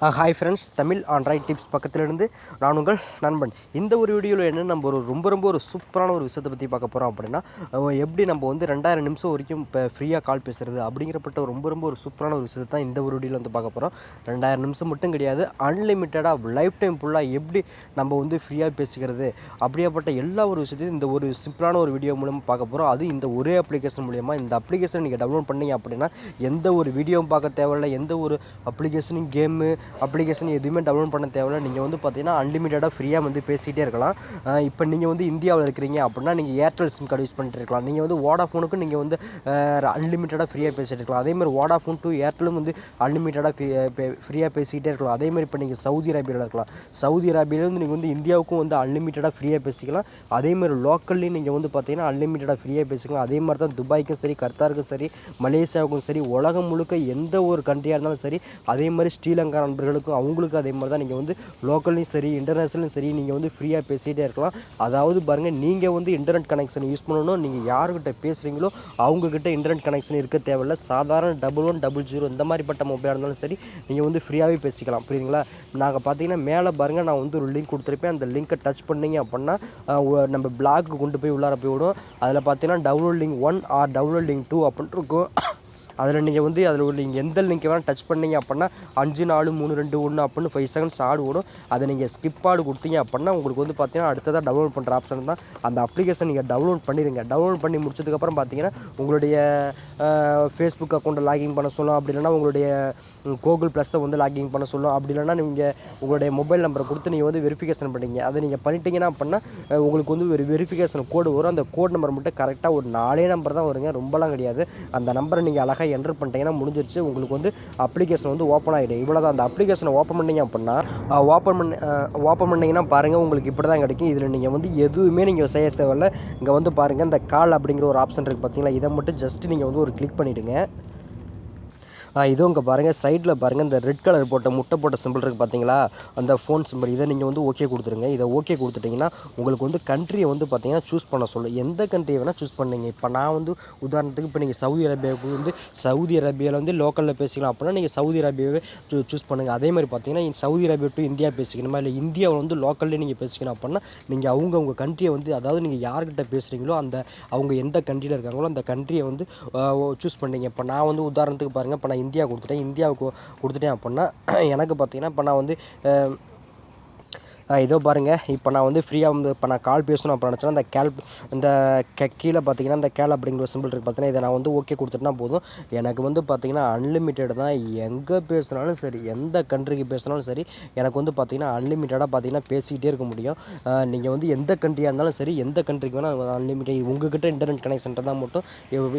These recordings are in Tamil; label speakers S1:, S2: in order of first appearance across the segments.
S1: Hi friends Tamil Android tips பக்கத்திலிருந்து நான் உங்கள் நண்பன். இந்த ஒரு வீடியோவில் என்ன நம்ம ஒரு ரொம்ப ரொம்ப ஒரு சூப்பரான ஒரு விஷயத்தை பற்றி பார்க்க போகிறோம் அப்படின்னா எப்படி நம்ம வந்து ரெண்டாயிரம் நிமிஷம் வரைக்கும் இப்போ ஃப்ரீயாக கால் பேசுகிறது அப்படிங்கிறப்பட்ட ரொம்ப ரொம்ப ஒரு சூப்பரான ஒரு விஷயத்தை தான் இந்த ஒரு வீடியோவில் வந்து பார்க்க போகிறோம் ரெண்டாயிரம் நிமிஷம் மட்டும் கிடையாது அன்லிமிட்டடாக லைஃப் டைம் ஃபுல்லாக எப்படி நம்ம வந்து ஃப்ரீயாக பேசிக்கிறது அப்படியாப்பட்ட எல்லா ஒரு விஷயத்தையும் இந்த ஒரு சிம்பிளான ஒரு வீடியோ மூலமாக பார்க்க போகிறோம் அது இந்த ஒரே அப்ளிகேஷன் மூலியமாக இந்த அப்ளிகேஷன் நீங்கள் டவுன்லோட் பண்ணீங்க அப்படின்னா எந்த ஒரு வீடியோவும் பார்க்க தேவையில்ல எந்த ஒரு அப்ளிகேஷனும் கேமு அப்ளிகேஷன் எதுவுமே டவுன்லோட் பண்ண தேவையில்ல. நீங்கள் வந்து பார்த்தீங்கன்னா அன்லிமிட்டடாக ஃப்ரீயாக வந்து பேசிகிட்டே இருக்கலாம். இப்போ நீங்கள் வந்து இந்தியாவில் இருக்கிறீங்க அப்படின்னா நீங்கள் ஏர்டெல் சிம் கார்டு யூஸ் பண்ணிட்டு இருக்கலாம். நீங்கள் வந்து வோடாஃபோனுக்கும் நீங்கள் வந்து அன்லிமிட்டடாக ஃப்ரீயாக பேசிகிட்டு இருக்கலாம். அதேமாதிரி வோடாஃபோன் டு ஏர்டெலும் வந்து அன்லிமிட்டடாக ஃப்ரீயாக பேசிக்கிட்டே இருக்கலாம். அதேமாதிரி இப்போ நீங்கள் சவுதி அரேபியாவில் இருக்கலாம். சவுதி அரேபியாவிலேருந்து நீங்கள் வந்து இந்தியாவுக்கும் வந்து அன்லிமிட்டடாக ஃப்ரீயாக பேசிக்கலாம். அதேமாதிரி லோக்கல்லையும் நீங்கள் வந்து பார்த்தீங்கன்னா அன்லிமிட்டடாக ஃப்ரீயாக பேசிக்கலாம். அதே மாதிரி தான் துபாய்க்கும் சரி கர்த்தாருக்கும் சரி மலேசியாவுக்கும் சரி உலகம் முழுக்க எந்த ஒரு கண்ட்ரியாக இருந்தாலும் சரி அதே மாதிரி ஸ்ரீலங்கா நண்பர்களுக்கும் அவங்களுக்கும் அதே மாதிரி தான் நீங்கள் வந்து லோக்கல்லையும் சரி இன்டர்நேஷ்னலும் சரி நீங்கள் வந்து ஃப்ரீயாக பேசிகிட்டே இருக்கலாம். அதாவது பாருங்கள் நீங்கள் வந்து இன்டர்நெட் கனெக்ஷன் யூஸ் பண்ணணும். நீங்கள் யாருக்கிட்ட பேசுகிறீங்களோ அவங்கக்கிட்ட இன்டர்நெட் கனெக்ஷன் இருக்க தேவையில்ல. சாதாரண டபுள் ஒன் டபுள் ஜீரோ இந்த மாதிரிப்பட்ட மொபைலாக இருந்தாலும் சரி நீங்கள் வந்து ஃப்ரீயாகவே பேசிக்கலாம். புரியுதுங்களா? நாங்கள் பார்த்தீங்கன்னா மேலே பாருங்கள் நான் வந்து ஒரு லிங்க் கொடுத்துருப்பேன். அந்த லிங்க்கை டச் பண்ணிங்க அப்படின்னா நம்ம பிளாக்கு கொண்டு போய் உள்ளார போய் விடும். அதில் பார்த்தீங்கன்னா download link one or download link two அப்படின்ட்டு இருக்கும். அதில் நீங்கள் வந்து அதில் நீங்கள் எந்த லிங்க் வேணால் டச் பண்ணீங்க அப்படின்னா அஞ்சு நாலு மூணு ரெண்டு ஒன்று அப்படின்னு ஃபைவ் செகண்ட்ஸ் ஆடு ஓடும். அதை நீங்கள் ஸ்கிப் ஆடு கொடுத்தீங்க அப்படின்னா உங்களுக்கு வந்து பார்த்தீங்கன்னா அடுத்ததாக டவுன்லோட் பண்ணுற ஆப்ஷன் தான். அந்த அப்ளிகேஷன் நீங்கள் டவுன்லோட் பண்ணிடுங்க டவுன்லோட் பண்ணி முடிச்சதுக்கப்புறம் பார்த்தீங்கன்னா உங்களுடைய ஃபேஸ்புக் அக்கௌண்ட்டை லாகின் பண்ண சொல்லும் அப்படி இல்லைன்னா உங்களுடைய கூகுள் ப்ளஸ்ஸை வந்து லாகின் பண்ண சொல்லும் அப்படி இல்லைன்னா நீங்கள் உங்களுடைய மொபைல் நம்பரை கொடுத்து நீங்கள் வந்து வெரிஃபிகேஷன் பண்ணிங்க. அதை நீங்கள் பண்ணிட்டீங்கன்னா அப்படின்னா உங்களுக்கு வந்து ஒரு வெரிஃபிகேஷன் கோடு வரும். அந்த கோட் நம்பர் மட்டும் கரெக்டாக ஒரு நாலே நம்பர் தான் வருங்க. ரொம்பலாம் கிடையாது. அந்த நம்பரை நீங்கள் அழகாக என்டர் பண்ணிட்டீங்கன்னா முடிஞ்சிருச்சு. உங்களுக்கு வந்து அப்ளிகேஷன் வந்து ஓப்பன் ஆகிடும் இவ்வளோ தான் அந்த அப்ளிகேஷனை ஓப்பன் பண்ணீங்க அப்படின்னா ஓப்பன் பண்ணி ஓப்பன் பண்ணீங்கன்னா பாருங்கள் உங்களுக்கு இப்படி தான் கிடைக்கும். இதில் நீங்கள் வந்து எதுவுமே நீங்கள் செய்ய தேவையில்ல. இங்கே வந்து பாருங்கள் இந்த கால் அப்படிங்கிற ஒரு ஆப்ஷன் இருக்குது பார்த்தீங்களா இதை மட்டும் ஜஸ்ட் நீங்கள் வந்து ஒரு கிளிக் பண்ணிவிடுங்க இதுவும் இங்கே பாருங்கள் சைடில் பாருங்கள் இந்த ரெட் கலர் போட்ட முட்டை போட்ட சிம்பிள் இருக்குது பார்த்தீங்களா அந்த ஃபோன் சிம்பிள் இதை நீங்கள் வந்து ஓகே கொடுத்துருங்க. இதை ஓகே கொடுத்துட்டிங்கன்னா உங்களுக்கு வந்து கண்ட்ரியை வந்து பார்த்தீங்கன்னா சூஸ் பண்ண சொல்லும் எந்த கண்ட்ரியை வேணால் சூஸ் பண்ணீங்க. இப்போ நான் வந்து உதாரணத்துக்கு இப்போ நீங்கள் சவுதி அரேபியாவுக்கு வந்து சவுதி அரேபியாவில் வந்து லோக்கலில் பேசிக்கலாம் அப்படின்னா நீங்கள் சவுதி அரேபியாவே சூஸ் பண்ணுங்கள் அதே மாதிரி பார்த்தீங்கன்னா சவுதி அரேபியா டு இந்தியா பேசிக்கணுமா? இல்லை இந்தியாவில் வந்து லோக்கல்லே நீங்கள் பேசிக்கணும் அப்படின்னா நீங்கள் அவங்க உங்கள் கண்ட்ரியை வந்து அதாவது நீங்கள் யார்கிட்ட பேசுகிறீங்களோ அந்த அவங்க எந்த கண்ட்ரியில் இருக்காங்களோ அந்த கண்ட்ரியை வந்து சூஸ் பண்ணீங்க. இப்போ நான் வந்து உதாரணத்துக்கு பாருங்கள் இப்போ நான் இந்தியா கொடுத்துட்டேன். இந்தியாவுக்கு கொடுத்துட்டேன் அப்படின்னா எனக்கு பார்த்தீங்கன்னா இப்போ நான் வந்து இதோ பாருங்கள் இப்போ நான் வந்து ஃப்ரீயாக வந்து இப்போ நான் கால் பேசணும் அப்போ நினச்சேன்னா இந்த கேல் இந்த கீழே பார்த்தீங்கன்னா இந்த கேல் அப்படிங்கிற ஒரு சிம்பிள் இருக்குது பார்த்தீங்கன்னா இதை நான் வந்து ஓகே கொடுத்துட்டா போதும். எனக்கு வந்து பார்த்தீங்கன்னா அன்லிமிட்டெட் தான். எங்கே பேசினாலும் சரி எந்த கண்ட்ரிக்கு பேசினாலும் சரி எனக்கு வந்து பார்த்தீங்கன்னா அன்லிமிட்டடாக பார்த்தீங்கன்னா பேசிக்கிட்டே இருக்க முடியும். நீங்கள் வந்து எந்த கண்ட்ரியாக இருந்தாலும் சரி எந்த கண்ட்ரிக்கு வேணால் அன்லிமிட்டட் உங்ககிட்ட இன்டர்நெட் கனெக்ஷன் தான் மட்டும்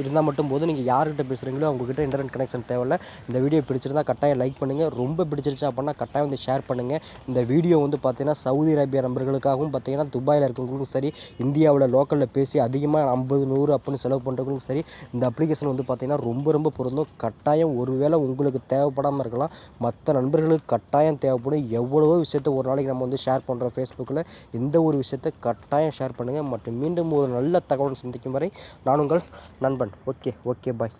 S1: இருந்தால் மட்டும் போதும். நீங்கள் யார்கிட்ட பேசுகிறீங்களோ அவங்ககிட்ட இன்டர்நெட் கனெக்ஷன் தேவையில்ல. இந்த வீடியோ பிடிச்சிருந்தா கட்டாயம் லைக் பண்ணுங்கள் ரொம்ப பிடிச்சிருச்சு அப்படின்னா கட்டாயம் வந்து ஷேர் பண்ணுங்கள் இந்த வீடியோ வந்து பார்த்தீங்கன்னா சவுதி அரேபியா நண்பர்களுக்காகவும் பார்த்தீங்கன்னா துபாயில் இருக்கிறவங்களுக்கும் சரி இந்தியாவில் லோக்கலில் பேசி அதிகமாக ஐம்பது நூறு அப்படின்னு செலவு பண்ணுறவங்களுக்கும் சரி இந்த அப்ளிகேஷன் வந்து பார்த்தீங்கன்னா ரொம்ப ரொம்ப பொருந்தும். கட்டாயம் ஒருவேளை உங்களுக்கு தேவைப்படாமல் இருக்கலாம். மற்ற நண்பர்களுக்கு கட்டாயம் தேவைப்படும். எவ்வளவோ விஷயத்தை ஒரு நாளைக்கு நம்ம வந்து ஷேர் பண்ணுறோம் ஃபேஸ்புக்கில் இந்த ஒரு விஷயத்தை கட்டாயம் ஷேர் பண்ணுங்கள் மற்றும் மீண்டும் ஒரு நல்ல தகவல் சந்திக்கும் வரை நான் உங்கள் நண்பன். Okay okay bye